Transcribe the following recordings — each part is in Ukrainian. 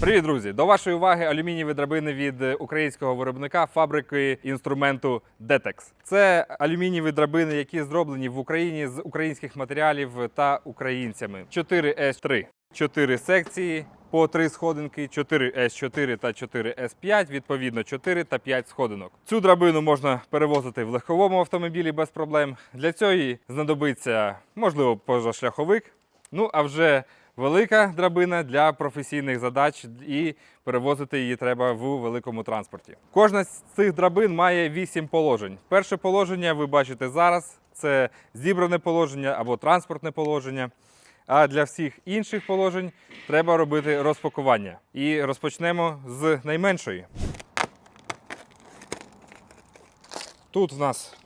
Привіт, друзі! До вашої уваги алюмінієві драбини від е, українського виробника фабрики інструменту Detex. Це алюмінієві драбини, які зроблені в Україні з українських матеріалів та українцями. 4С3, 4 секції. По 3 сходинки 4С4 та 4С5, відповідно 4 та 5 сходинок. Цю драбину можна перевозити в легковому автомобілі без проблем. Для цього знадобиться, можливо, позашляховик. Ну а вже велика драбина для професійних задач, і перевозити її треба в великому транспорті. Кожна з цих драбин має 8 положень. Перше положення ви бачите зараз це зібране положення або транспортне положення. А для всіх інших положень треба робити розпакування. І розпочнемо з найменшої. Тут в нас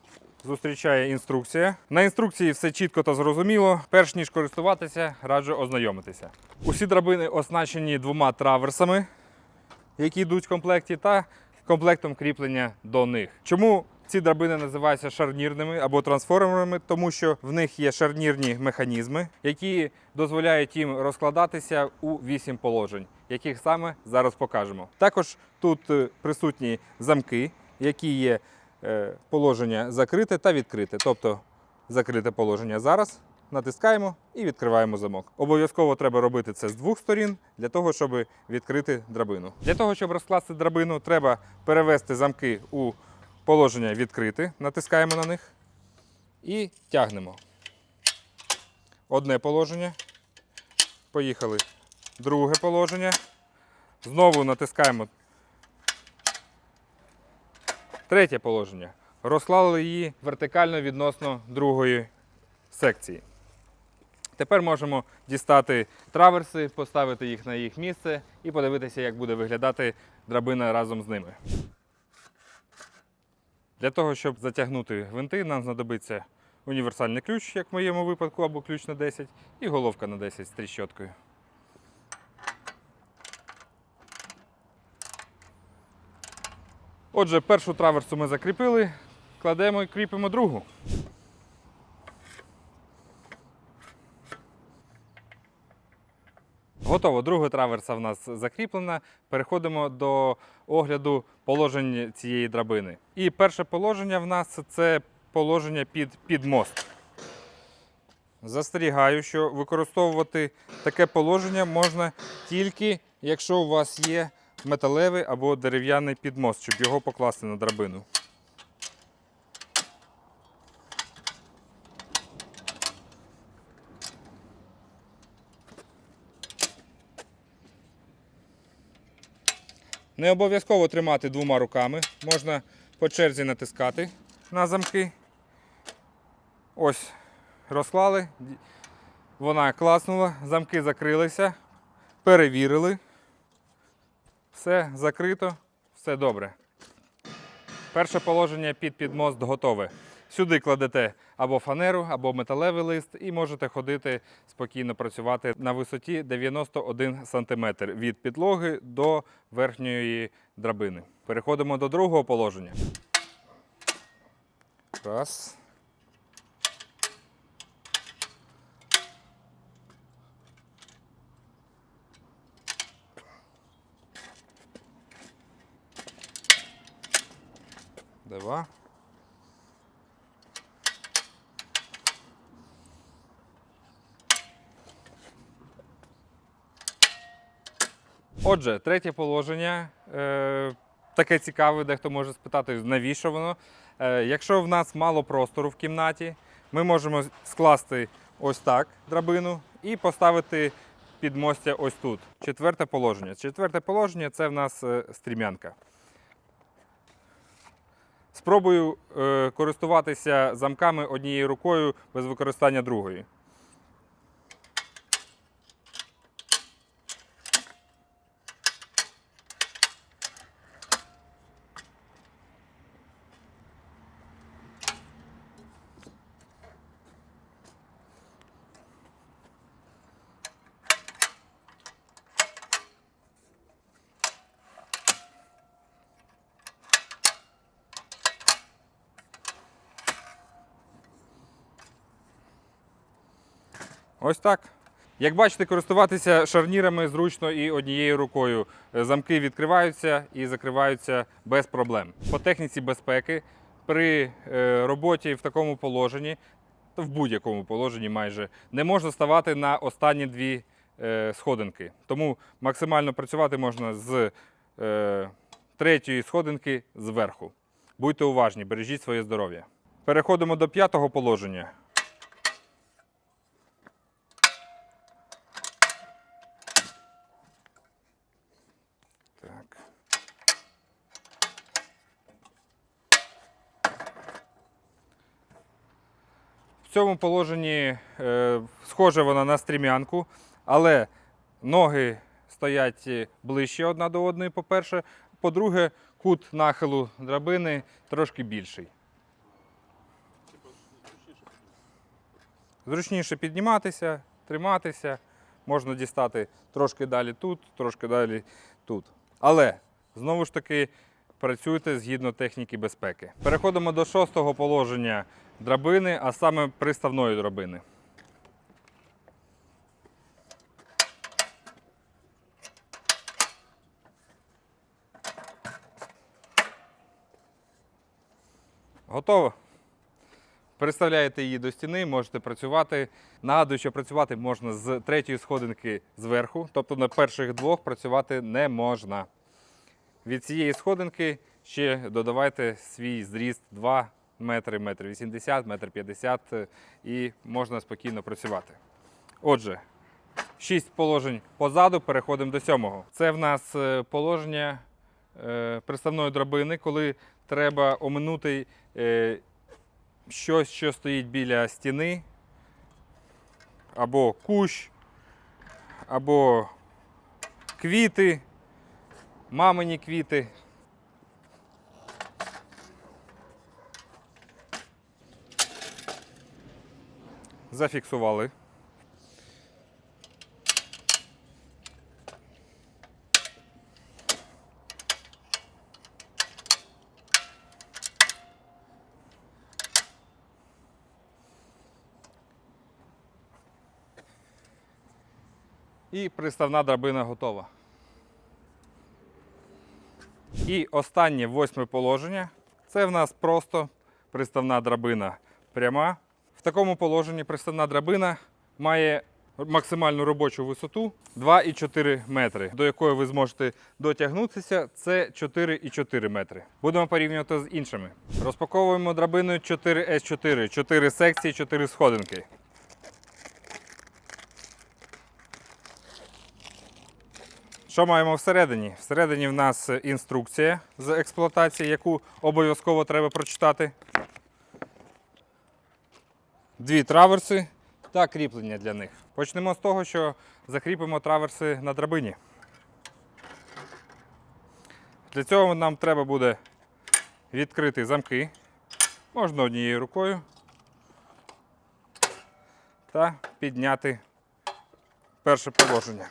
зустрічає інструкція. На інструкції все чітко та зрозуміло. Перш ніж користуватися, раджу ознайомитися. Усі драбини оснащені двома траверсами, які йдуть в комплекті, та комплектом кріплення до них. Чому ці драбини називаються шарнірними або трансформерами? Тому що в них є шарнірні механізми, які дозволяють їм розкладатися у вісім положень, яких саме зараз покажемо. Також тут е, присутні замки, які є положення закрите та відкрите. Тобто закрите положення зараз. Натискаємо і відкриваємо замок. Обов'язково треба робити це з двох сторін для того, щоб відкрити драбину. Для того, щоб розкласти драбину, треба перевести замки у положення відкрите. Натискаємо на них і тягнемо. Одне положення. Поїхали. Друге положення. Знову натискаємо Третє положення. Розклали її вертикально відносно другої секції. Тепер можемо дістати траверси, поставити їх на їх місце і подивитися, як буде виглядати драбина разом з ними. Для того, щоб затягнути гвинти, нам знадобиться універсальний ключ, як в моєму випадку, або ключ на 10, і головка на 10 з тріщоткою. Отже, першу траверсу ми закріпили, кладемо і кріпимо другу. Готово, друга траверса в нас закріплена. Переходимо до огляду положень цієї драбини. І перше положення в нас це положення під, під мост. Застерігаю, що використовувати таке положення можна тільки, якщо у вас є металевий або дерев'яний підмост, щоб його покласти на драбину. Не обов'язково тримати двома руками, можна по черзі натискати на замки. Ось, розклали, вона класнула, замки закрилися, перевірили. Все закрито, все добре. Перше положення під підмост готове. Сюди кладете або фанеру, або металевий лист, і можете ходити спокійно працювати на висоті 91 см від підлоги до верхньої драбини. Переходимо до другого положення. Раз. Два. Отже, третє положення. Е, таке цікаве, дехто може спитати, навіщо воно. Е, якщо в нас мало простору в кімнаті, ми можемо скласти ось так драбину і поставити підмостя ось тут. Четверте положення. Четверте положення це в нас е, стрімянка. Спробую е, користуватися замками однією рукою без використання другої. Ось так. Як бачите, користуватися шарнірами зручно і однією рукою. Е, Замки відкриваються і закриваються без проблем. По техніці безпеки при е, роботі в такому положенні, в будь-якому положенні майже, не можна ставати на останні дві е, сходинки. Тому максимально працювати можна з третьої сходинки зверху. Будьте уважні, бережіть своє здоров'я. Переходимо до п'ятого положення. В цьому положенні е, схожа вона на стрімянку, але ноги стоять ближче одна до одної, по-перше. По-друге, кут нахилу драбини трошки більший. Зручніше підніматися, триматися. Можна дістати трошки далі тут, трошки далі тут. Але знову ж таки працюйте згідно техніки безпеки. Переходимо до шостого положення драбини, а саме приставної драбини. Готово? Переставляєте її до стіни, можете працювати. Нагадую, що працювати можна з третьої сходинки зверху, тобто на перших двох працювати не можна. Від цієї сходинки ще додавайте свій зріст 2 метри, метр 80, метр 50 і можна спокійно працювати. Отже, шість положень позаду, переходимо до сьомого. Це в нас е, положення е, приставної драбини, коли треба оминути е, щось, що стоїть біля стіни, або кущ, або квіти, мамині квіти. Зафіксували. І приставна драбина готова. І останнє восьме положення. Це в нас просто приставна драбина пряма. В такому положенні приставна драбина має максимальну робочу висоту 2,4 метри, до якої ви зможете дотягнутися. Це 4,4 метри. Будемо порівнювати з іншими. Розпаковуємо драбиною 4С4, 4 секції, 4 сходинки. Що маємо всередині? Всередині в нас інструкція з експлуатації, яку обов'язково треба прочитати. Дві траверси та кріплення для них. Почнемо з того, що закріпимо траверси на драбині. Для цього нам треба буде відкрити замки, можна однією рукою, та підняти перше положення.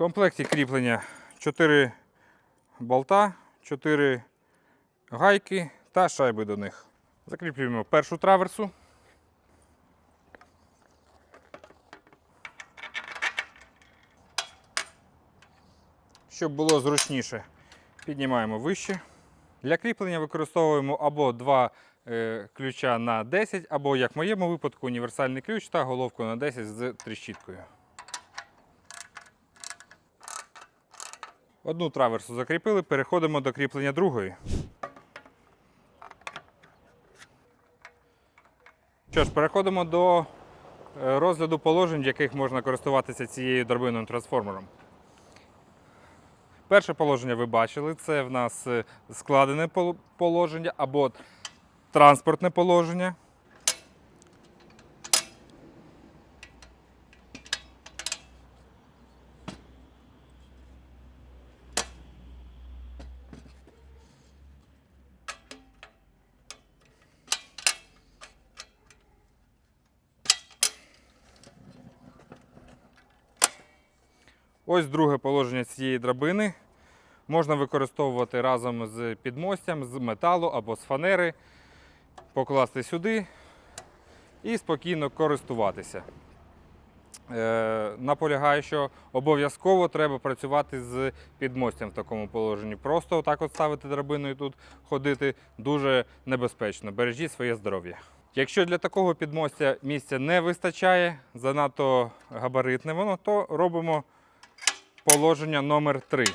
В комплекті кріплення 4 болта, 4 гайки та шайби до них. Закріплюємо першу траверсу. Щоб було зручніше, піднімаємо вище. Для кріплення використовуємо або два е, ключа на 10, або, як в моєму випадку, універсальний ключ та головку на 10 з тріщіткою. Одну траверсу закріпили, переходимо до кріплення другої. Що ж, переходимо до е, розгляду положень, в яких можна користуватися цією драбинним трансформером. Перше положення ви бачили, це в нас е, складене положення або транспортне положення. Ось друге положення цієї драбини. можна використовувати разом з підмостям, з металу або з фанери, покласти сюди і спокійно користуватися. Е, наполягаю, що обов'язково треба працювати з підмостям в такому положенні. Просто отак от ставити драбину і тут ходити дуже небезпечно. Бережіть своє здоров'я. Якщо для такого підмостя місця не вистачає, занадто габаритне воно, то робимо положення номер 3.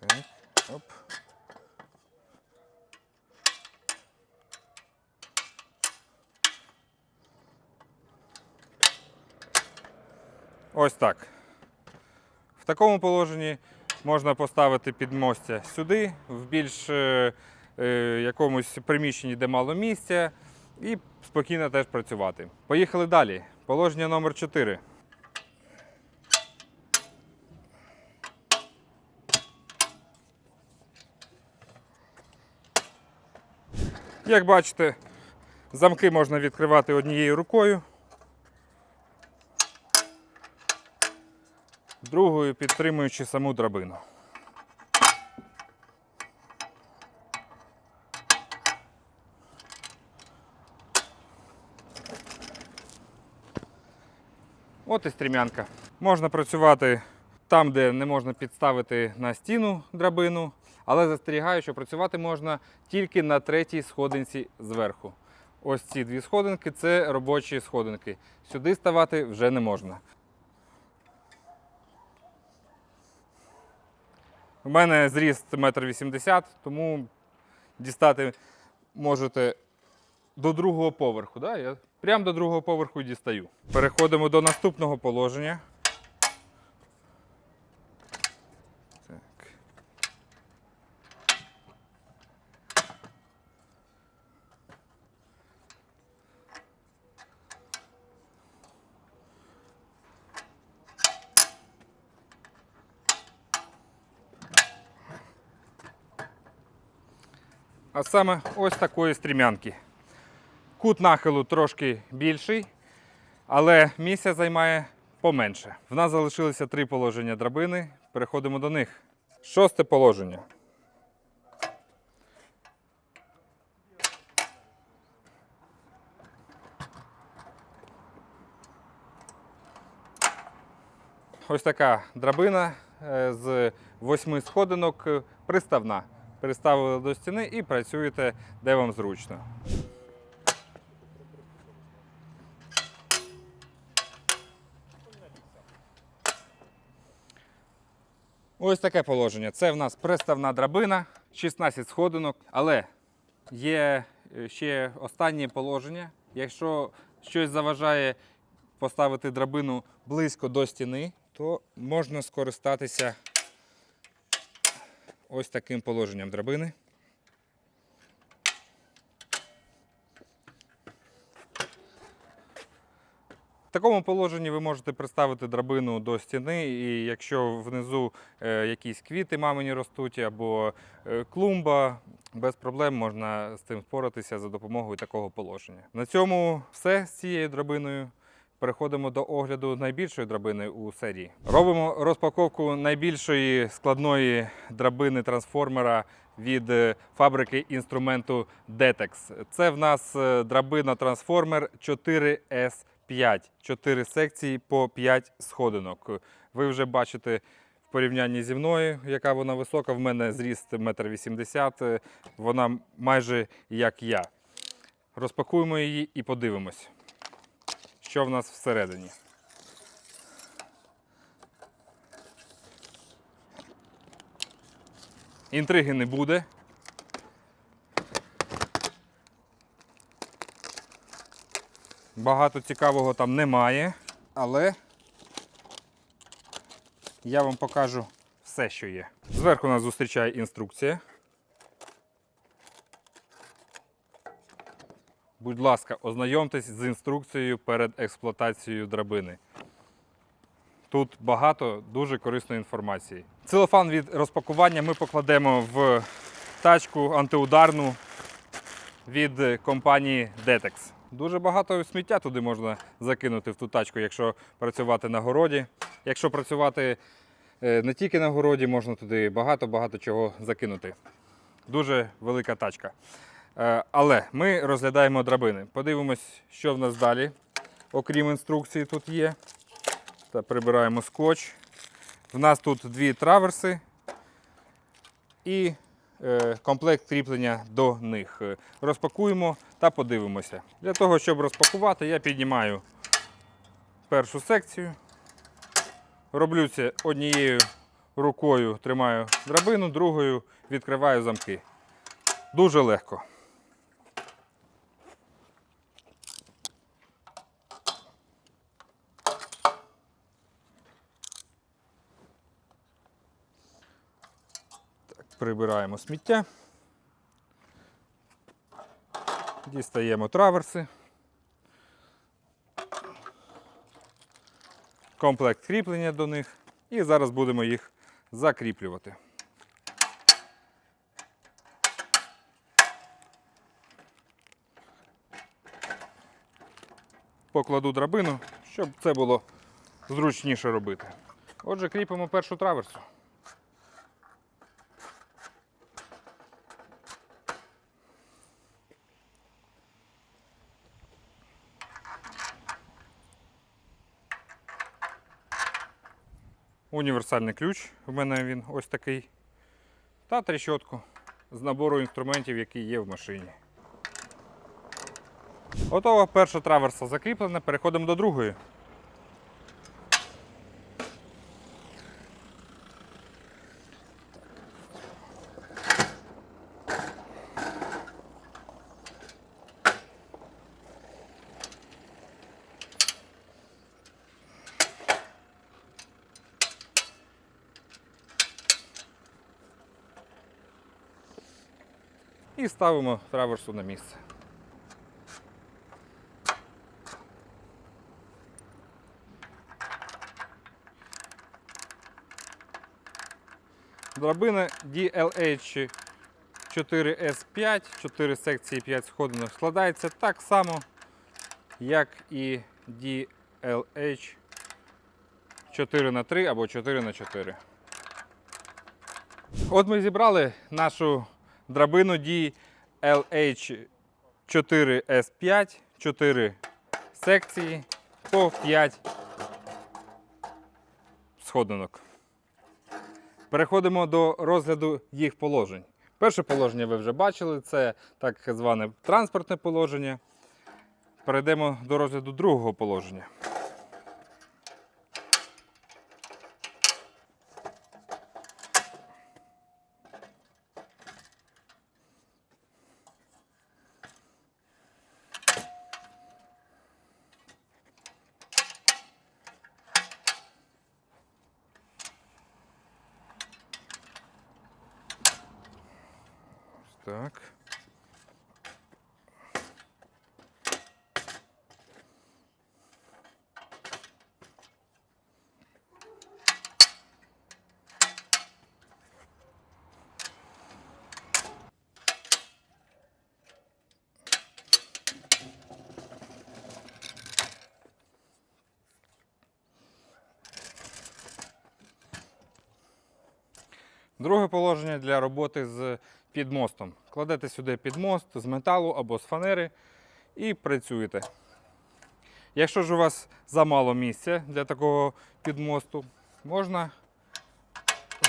Так, оп. Ось так. В такому положенні можна поставити підмостя сюди, в більш е, якомусь приміщенні, де мало місця, і спокійно теж працювати. Поїхали далі. Положення номер 4. Як бачите, замки можна відкривати однією рукою. другою підтримуючи саму драбину. От і стрімянка. Можна працювати там, де не можна підставити на стіну драбину, але застерігаю, що працювати можна тільки на третій сходинці зверху. Ось ці дві сходинки це робочі сходинки. Сюди ставати вже не можна. У мене зріст 1,80 м, тому дістати можете до другого поверху. Да? Я прямо до другого поверху дістаю. Переходимо до наступного положення. Так. А саме ось такої стрімянки. Кут нахилу трошки більший, але місця займає поменше. В нас залишилося три положення драбини. Переходимо до них. Шосте положення. Ось така драбина е, з восьми сходинок е, приставна. Приставили до стіни і працюєте де вам зручно. Ось таке положення. Це в нас приставна драбина, 16 сходинок, але є е, ще останнє положення. Якщо щось заважає поставити драбину близько до стіни, то можна скористатися ось таким положенням драбини. В такому положенні ви можете приставити драбину до стіни, і якщо внизу е, якісь квіти мамині ростуть або е, клумба, без проблем можна з цим впоратися за допомогою такого положення. На цьому все з цією драбиною. Переходимо до огляду найбільшої драбини у серії. Робимо розпаковку найбільшої складної драбини трансформера від е, фабрики інструменту Detex. Це в нас драбина трансформер 4S5. 4 секції по 5 сходинок. Ви вже бачите в порівнянні зі мною, яка вона висока. В мене зріст 1,80 м. Вона майже як я. Розпакуємо її і подивимось що в нас всередині. Інтриги не буде. Багато цікавого там немає, але я вам покажу все, що є. Зверху нас зустрічає інструкція. Будь ласка, ознайомтесь з інструкцією перед експлуатацією драбини. Тут багато дуже корисної інформації. Целофан від розпакування ми покладемо в тачку антиударну від компанії Detex. Дуже багато сміття туди можна закинути в ту тачку, якщо працювати на городі. Якщо працювати е, не тільки на городі, можна туди багато-багато чого закинути. Дуже велика тачка. Е, Але ми розглядаємо драбини. Подивимось, що в нас далі, окрім інструкції, тут є. Та прибираємо скотч. В нас тут дві траверси і комплект кріплення до них. Е, Розпакуємо та подивимося. Для того, щоб розпакувати, я піднімаю першу секцію. Роблю це однією рукою тримаю драбину, другою відкриваю замки. Дуже легко. Прибираємо сміття. Дістаємо траверси. Комплект кріплення до них. І зараз будемо їх закріплювати. Покладу драбину, щоб це було зручніше робити. Отже, кріпимо першу траверсу. Універсальний ключ, в мене він ось такий. Та трещотку з набору інструментів, які є в машині. Готова перша траверса закріплена, переходимо до другої. І ставимо траверсу на місце. Драбина DLH 4S5, 4 секції 5 сходинок складається так само, як і DLH 4х3 або 4х4. От ми зібрали нашу драбину DLH 4S5, 4 секції по 5 сходинок. Переходимо до розгляду їх положень. Перше положення ви вже бачили, це так зване транспортне положення. Перейдемо до розгляду другого положення. Ось Так. Друге положення для роботи з підмостом. Кладете сюди підмост з металу або з фанери і працюєте. Якщо ж у вас замало місця для такого підмосту, можна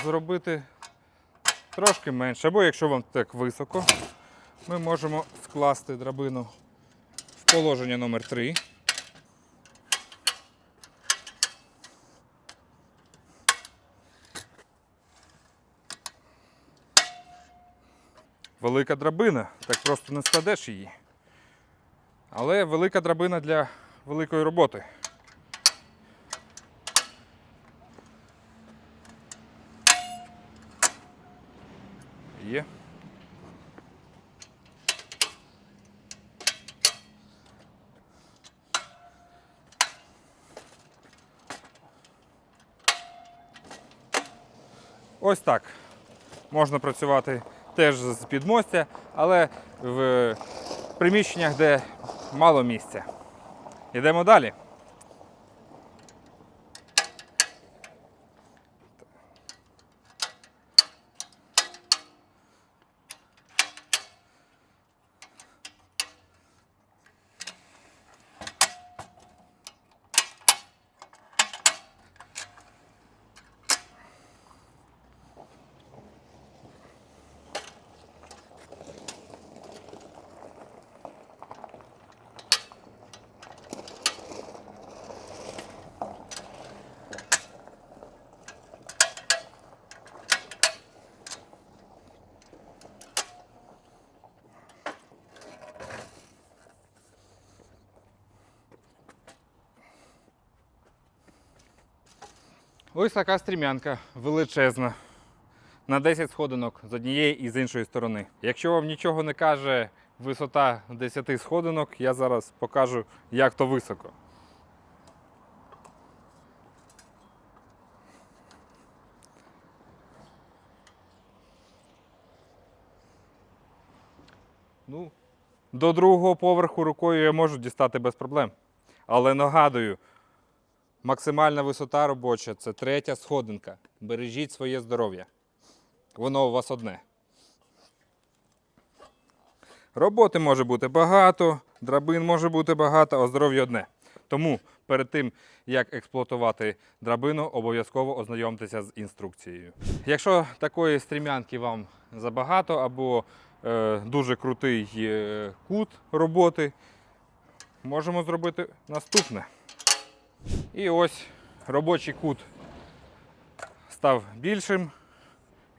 зробити трошки менше. Або якщо вам так високо, ми можемо скласти драбину в положення номер 3 Велика драбина, так просто не складеш її. Але велика драбина для великої роботи. Є. Ось так. Можна працювати теж з підмостя, але в приміщеннях, де мало місця. Йдемо далі. Ось така стрімянка величезна. На 10 сходинок з однієї і з іншої сторони. Якщо вам нічого не каже висота 10 сходинок, я зараз покажу, як то високо. Ну, до другого поверху рукою я можу дістати без проблем. Але нагадую, максимальна висота робоча це третя сходинка. Бережіть своє здоров'я. Воно у вас одне. Роботи може бути багато, драбин може бути багато, а здоров'я одне. Тому перед тим, як експлуатувати драбину, обов'язково ознайомтеся з інструкцією. Якщо такої стрімянки вам забагато або е, дуже крутий е, кут роботи, можемо зробити наступне. І ось робочий кут став більшим,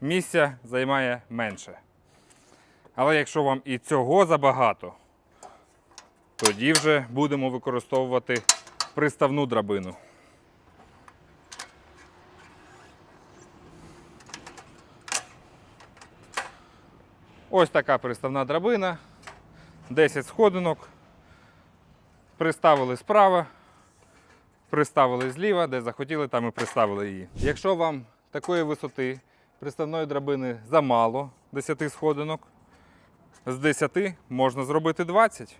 місця займає менше. Але якщо вам і цього забагато, тоді вже будемо використовувати приставну драбину. Ось така приставна драбина, 10 сходинок. Приставили справа, приставили зліва, де захотіли, там і приставили її. Якщо вам такої висоти приставної драбини замало 10 сходинок, з 10 можна зробити 20.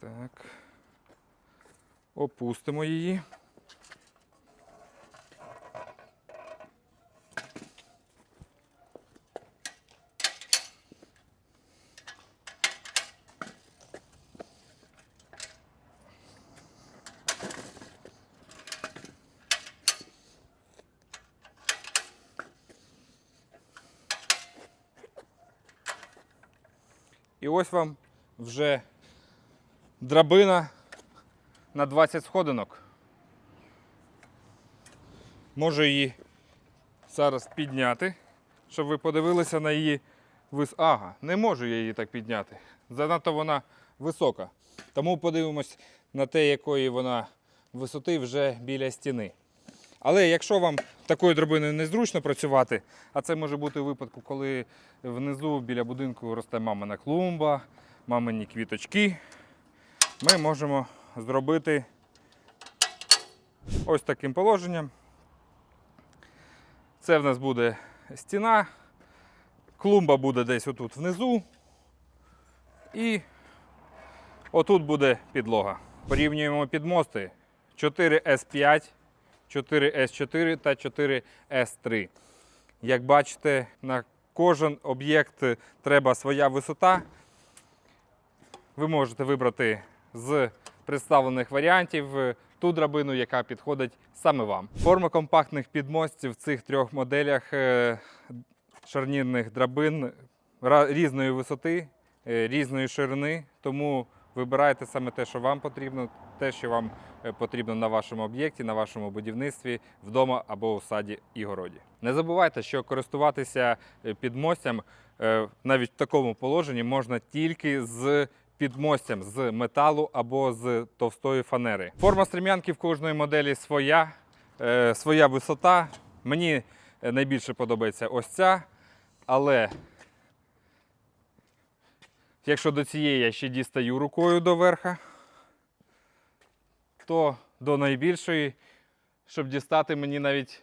Так. Опустимо її. Ось вам вже драбина на 20 сходинок. Можу її зараз підняти, щоб ви подивилися на її вис... Ага, не можу я її так підняти. Занадто вона висока. Тому подивимось на те, якої вона висоти вже біля стіни. Але якщо вам такою драбиною незручно працювати, а це може бути у випадку, коли внизу біля будинку росте мамина клумба, мамині квіточки, ми можемо зробити ось таким положенням. Це в нас буде стіна, клумба буде десь отут внизу. І отут буде підлога. Порівнюємо підмости 4С5, 4С4 та 4С3. Як бачите, на кожен об'єкт треба своя висота. Ви можете вибрати з представлених варіантів ту драбину, яка підходить саме вам. Форма компактних підмостів в цих трьох моделях е, шарнірних драбин різної висоти, е, різної ширини, тому вибирайте саме те, що вам потрібно, те, що вам е, потрібно на вашому об'єкті, на вашому будівництві, вдома або у саді і городі. Не забувайте, що користуватися е, підмостям е, навіть в такому положенні можна тільки з підмостям з металу або з товстої фанери. Форма стрім'янки в кожної моделі своя, своя висота. Мені найбільше подобається ось ця, але якщо до цієї я ще дістаю рукою до верха, то до найбільшої, щоб дістати мені навіть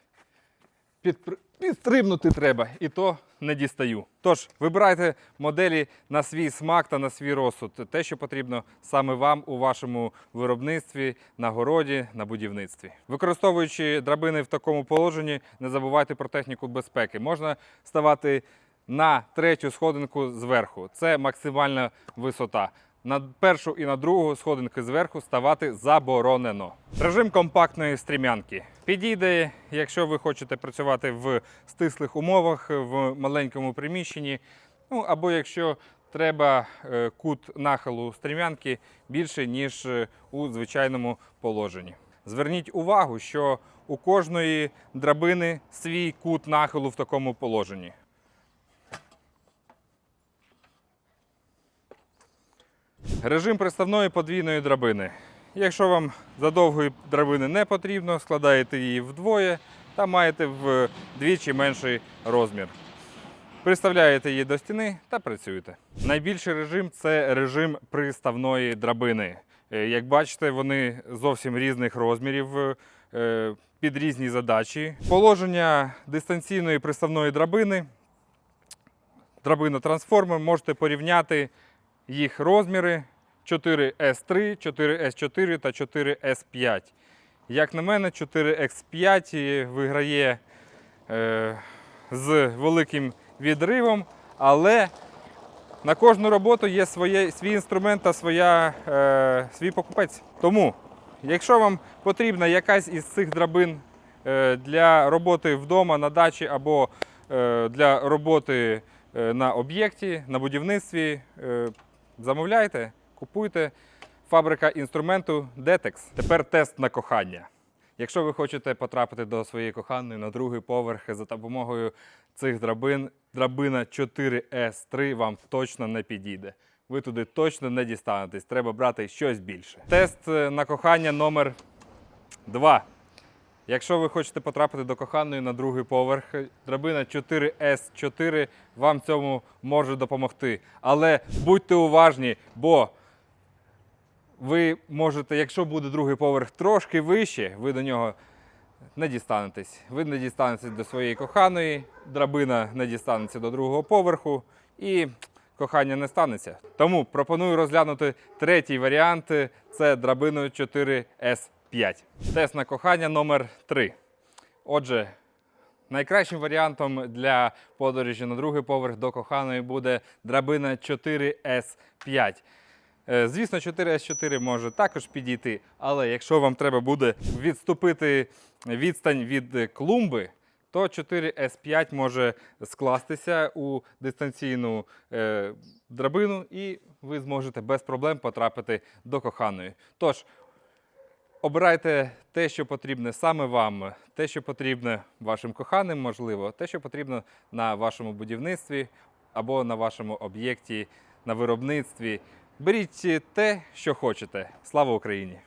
під, підстрибнути треба, і то не дістаю. Тож вибирайте моделі на свій смак та на свій розсуд. Те, що потрібно саме вам у вашому виробництві, на городі, на будівництві. Використовуючи драбини в такому положенні, не забувайте про техніку безпеки. Можна ставати на третю сходинку зверху. Це максимальна висота. На першу і на другу сходинки зверху ставати заборонено. Режим компактної стрімянки підійде, якщо ви хочете працювати в стислих умовах, в маленькому приміщенні, ну або якщо треба е, кут нахилу стрімянки більше, ніж е, у звичайному положенні. Зверніть увагу, що у кожної драбини свій кут нахилу в такому положенні. Режим приставної подвійної драбини. Якщо вам задовгої драбини не потрібно, складаєте її вдвоє та маєте вдвічі менший розмір. Приставляєте її до стіни та працюєте. Найбільший режим це режим приставної драбини. Е, Як бачите, вони зовсім різних розмірів е, під різні задачі. Положення дистанційної приставної драбини, драбина трансформер, можете порівняти їх розміри 4S3, 4S4 та 4S5. Як на мене, 4X5 виграє е, з великим відривом, але на кожну роботу є своє, свій інструмент та своя, е, свій покупець. Тому, якщо вам потрібна якась із цих драбин е, для роботи вдома, на дачі або е, для роботи е, на об'єкті, на будівництві, е, замовляйте, купуйте. Фабрика інструменту Detex. Тепер тест на кохання. Якщо ви хочете потрапити до своєї коханої на другий поверх за допомогою цих драбин, драбина 4S3 вам точно не підійде. Ви туди точно не дістанетесь. Треба брати щось більше. Тест е, на кохання номер 2. Якщо ви хочете потрапити до коханої на другий поверх, драбина 4S4 вам цьому може допомогти. Але будьте уважні, бо ви можете, якщо буде другий поверх трошки вище, ви до нього не дістанетесь. Ви не дістанетесь до своєї коханої, драбина не дістанеться до другого поверху і кохання не станеться. Тому пропоную розглянути третій варіант це драбину 4S5. Тест на кохання номер 3. Отже, Найкращим варіантом для подорожі на другий поверх до коханої буде драбина 4S5. Е, Звісно, 4S4 може також підійти, але якщо вам треба буде відступити відстань від е, клумби, то 4S5 може скластися у дистанційну е, драбину, і ви зможете без проблем потрапити до коханої. Тож, Обирайте те, що потрібне саме вам, те, що потрібне вашим коханим, можливо, те, що потрібно на вашому будівництві або на вашому об'єкті, на виробництві. Беріть те, що хочете. Слава Україні!